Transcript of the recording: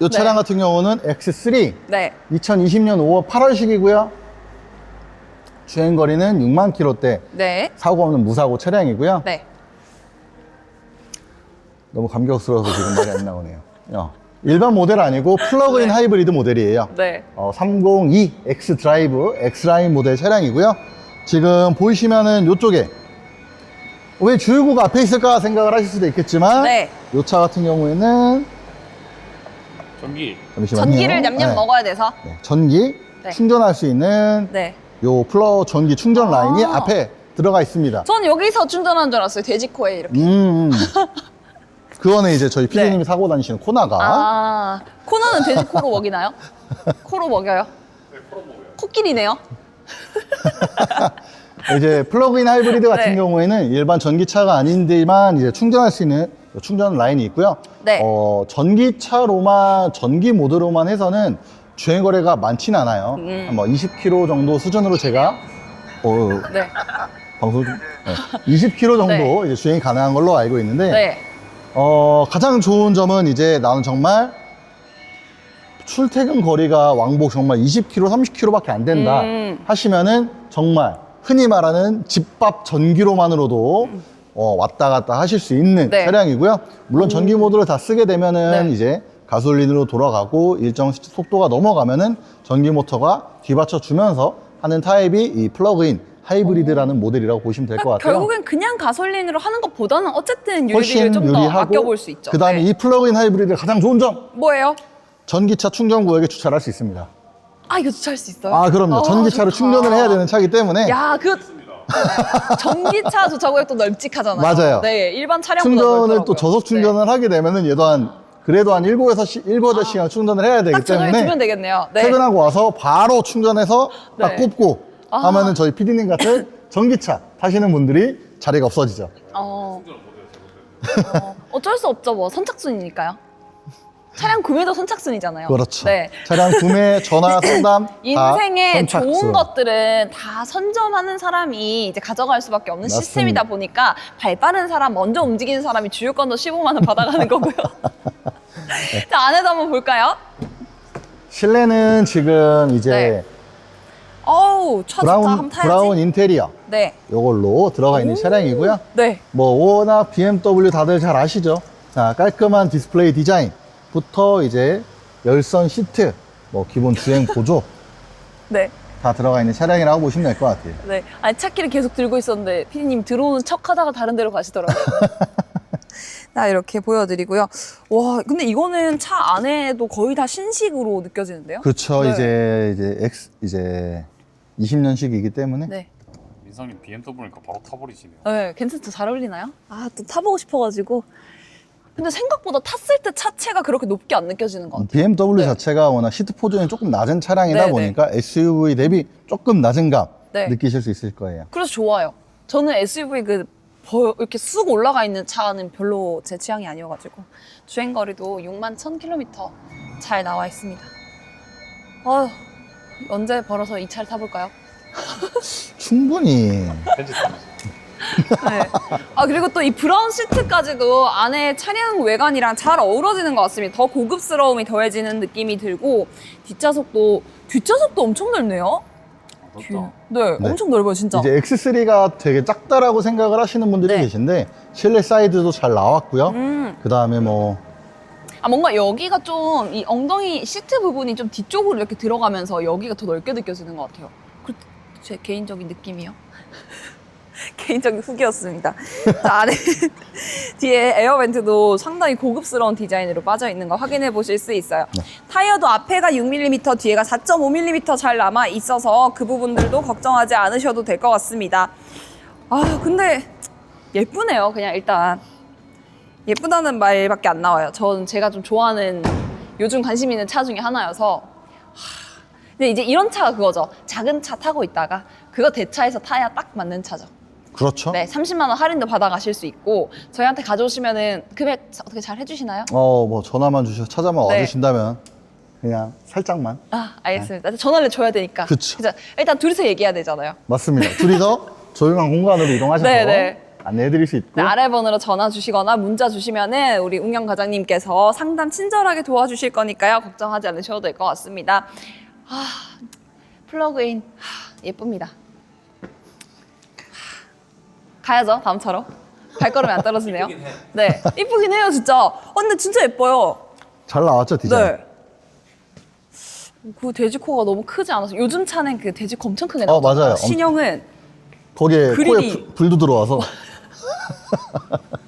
이 차량 같은 경우는 X3 네. 2020년 5월 8월식이고요. 주행 거리는 6만 킬로대. 네. 사고 없는 무사고 차량이고요. 네. 너무 감격스러워서 지금 말이 안 나오네요. 어, 일반 모델 아니고 플러그인 하이브리드 모델이에요. 네. 어, 302 X 드라이브 X라인 모델 차량이고요. 지금 보이시면은 이쪽에 왜 주유구가 앞에 있을까 생각을 하실 수도 있겠지만 네. 이 차 같은 경우에는 전기 잠시만요. 전기를 냠냠 네. 먹어야 돼서. 네, 전기 네. 충전할 수 있는 네. 요 플러 전기 충전 라인이 아. 앞에 들어가 있습니다. 전 여기서 충전한 줄 알았어요. 돼지코에 이렇게. 음, 음. 그거는 이제 저희 피디님이 네. 사고 다니시는 코나가 아, 코너는 돼지 코로 먹이나요? 코로 먹여요? 네, 풀어 먹어요. 코끼리네요. 이제 플러그인 하이브리드 같은 네. 경우에는 일반 전기차가 아닌데만 이제 충전할 수 있는 충전 라인이 있고요. 네. 어, 전기차로만 전기 모드로만 해서는 주행 거리가 많지는 않아요. 음. 한뭐 20km 정도 수준으로 제가 어, 네. 방송 좀 네. 20km 정도 네. 이제 주행이 가능한 걸로 알고 있는데 네. 어, 가장 좋은 점은 이제 나는 정말 출퇴근 거리가 왕복 정말 20km, 30km밖에 안 된다 음. 하시면은 정말 흔히 말하는 집밥 전기로만으로도 어, 왔다 갔다 하실 수 있는 네. 차량이고요. 물론 전기 모드를 다 쓰게 되면은 네. 이제 가솔린으로 돌아가고 일정 속도가 넘어가면은 전기 모터가 뒤받쳐 주면서 하는 타입이 이 플러그인 하이브리드라는 모델이라고 보시면 될것 같아요. 결국엔 그냥 가솔린으로 하는 것보다는 어쨌든 유리비를 훨씬 좀 더 유리하고 아껴볼 수 있죠. 그 다음에 네. 이 플러그인 하이브리드의 가장 좋은 점 뭐예요? 전기차 충전 구역에 주차를 할수 있습니다. 아, 이거 주차할 수 있어요? 아 그럼요. 아, 전기차로. 충전을 해야 되는 차이기 때문에 야, 그 전기차 주차 구역도 널찍하잖아요. 맞아요. 네, 일반 차량보다 충전을 넓더라고요. 또 저속 충전을 하게 되면은 얘도 한 그래도 한 7에서 10, 7, 8시간 충전을 해야 네. 되기 딱 때문에 주면 되겠네요. 네. 퇴근하고 와서 바로 충전해서 딱 네. 꽂고 아. 하면은 저희 PD님 같은 전기차 타시는 분들이 자리가 없어지죠. 어. 어, 어쩔 수 없죠, 뭐 선착순이니까요. 차량 구매도 선착순이잖아요. 그렇죠. 네. 차량 구매, 전화, 상담 다 선착순. 좋은 것들은 다 선점하는 사람이 이제 가져갈 수밖에 없는 맞습니다. 시스템이다 보니까 발 빠른 사람, 먼저 움직이는 사람이 주유권도 15만 원 받아가는 거고요. 자, 안에도 한번 볼까요? 실내는 지금 이제 네. 어우, 차 좋다. 한번 브라운, 타야지. 브라운 인테리어 네. 요걸로 들어가 있는 차량이고요. 네. 뭐 워낙 BMW 다들 잘 아시죠? 자, 깔끔한 디스플레이 디자인 부터 이제 열선 시트, 뭐 기본 주행 보조 네. 다 들어가 있는 차량이라고 보시면 될 것 같아요. 네. 아니, 차키를 계속 들고 있었는데, 피디님 들어오는 척 하다가 다른 데로 가시더라고요. 자, 이렇게 보여드리고요. 와, 근데 이거는 차 안에도 거의 다 신식으로 느껴지는데요? 그렇죠. 네. 이제 이제 X 이제 20년식이기 때문에 네. 민상님 BMW니까 바로 타버리시네요. 네, 괜찮죠? 잘 어울리나요? 아, 또 타보고 싶어가지고. 근데 생각보다 탔을 때 차체가 그렇게 높게 안 느껴지는 것 같아요. BMW 네. 자체가 워낙 시트 포지션이 조금 낮은 차량이다 네, 네. 보니까 SUV 대비 조금 낮은 감 네. 느끼실 수 있을 거예요. 그래서 좋아요. 저는 SUV 그, 버- 이렇게 쑥 올라가 있는 차는 별로 제 취향이 아니어가지고. 주행 거리도 6만 1000km 잘 나와 있습니다. 아휴, 언제 벌어서 이 차를 타볼까요? 충분히. 네. 아 그리고 또 이 브라운 시트까지도 안에 차량 외관이랑 잘 어우러지는 것 같습니다. 더 고급스러움이 더해지는 느낌이 들고 뒷좌석도 뒷좌석도 엄청 넓네요. 네, 네. 엄청 넓어요 진짜. 이제 X3가 되게 작다라고 생각을 하시는 분들이 네. 계신데 실내 사이드도 잘 나왔고요. 음, 그 다음에 뭐 아 뭔가 여기가 좀 이 엉덩이 시트 부분이 좀 뒤쪽으로 이렇게 들어가면서 여기가 더 넓게 느껴지는 것 같아요. 그, 제 개인적인 느낌이요. 개인적인 후기였습니다. 자, 안에 뒤에 에어벤트도 상당히 고급스러운 디자인으로 빠져 있는 거 확인해 보실 수 있어요. 네. 타이어도 앞에가 6mm, 뒤에가 4.5mm 잘 남아 있어서 그 부분들도 걱정하지 않으셔도 될 것 같습니다. 아, 근데 예쁘네요. 그냥 일단 예쁘다는 말밖에 안 나와요. 전 제가 좀 좋아하는 요즘 관심 있는 차 중에 하나여서 하, 근데 이제 이런 차가 그거죠. 작은 차 타고 있다가 그거 대차해서 타야 딱 맞는 차죠. 그렇죠. 네, 30만 원 할인도 받아가실 수 있고 저희한테 가져오시면은 금액 어떻게 잘 해주시나요? 어, 뭐 전화만 주셔서 찾아만 네. 와주신다면 그냥 살짝만 아, 알겠습니다. 전화를 줘야 되니까. 그쵸. 그죠? 일단 둘이서 얘기해야 되잖아요. 맞습니다. 둘이서 조용한 공간으로 이동하셔서 네, 네. 안내해드릴 수 있고 네, 아래 번호로 전화 주시거나 문자 주시면은 우리 운영 과장님께서 상담 친절하게 도와주실 거니까요. 걱정하지 않으셔도 될 것 같습니다. 아, 플러그인 하, 예쁩니다. 하, 가야죠 다음처럼 발걸음이 안 떨어지네요. 네, 이쁘긴 해요 진짜. 어, 근데 진짜 예뻐요. 잘 나왔죠 디자인 네. 그 돼지코가 너무 크지 않아서 요즘 차는 그 돼지코 엄청 크게 어, 나오잖아요. 맞아요. 신형은 거기에 그릴이- 코에 불- 불도 들어와서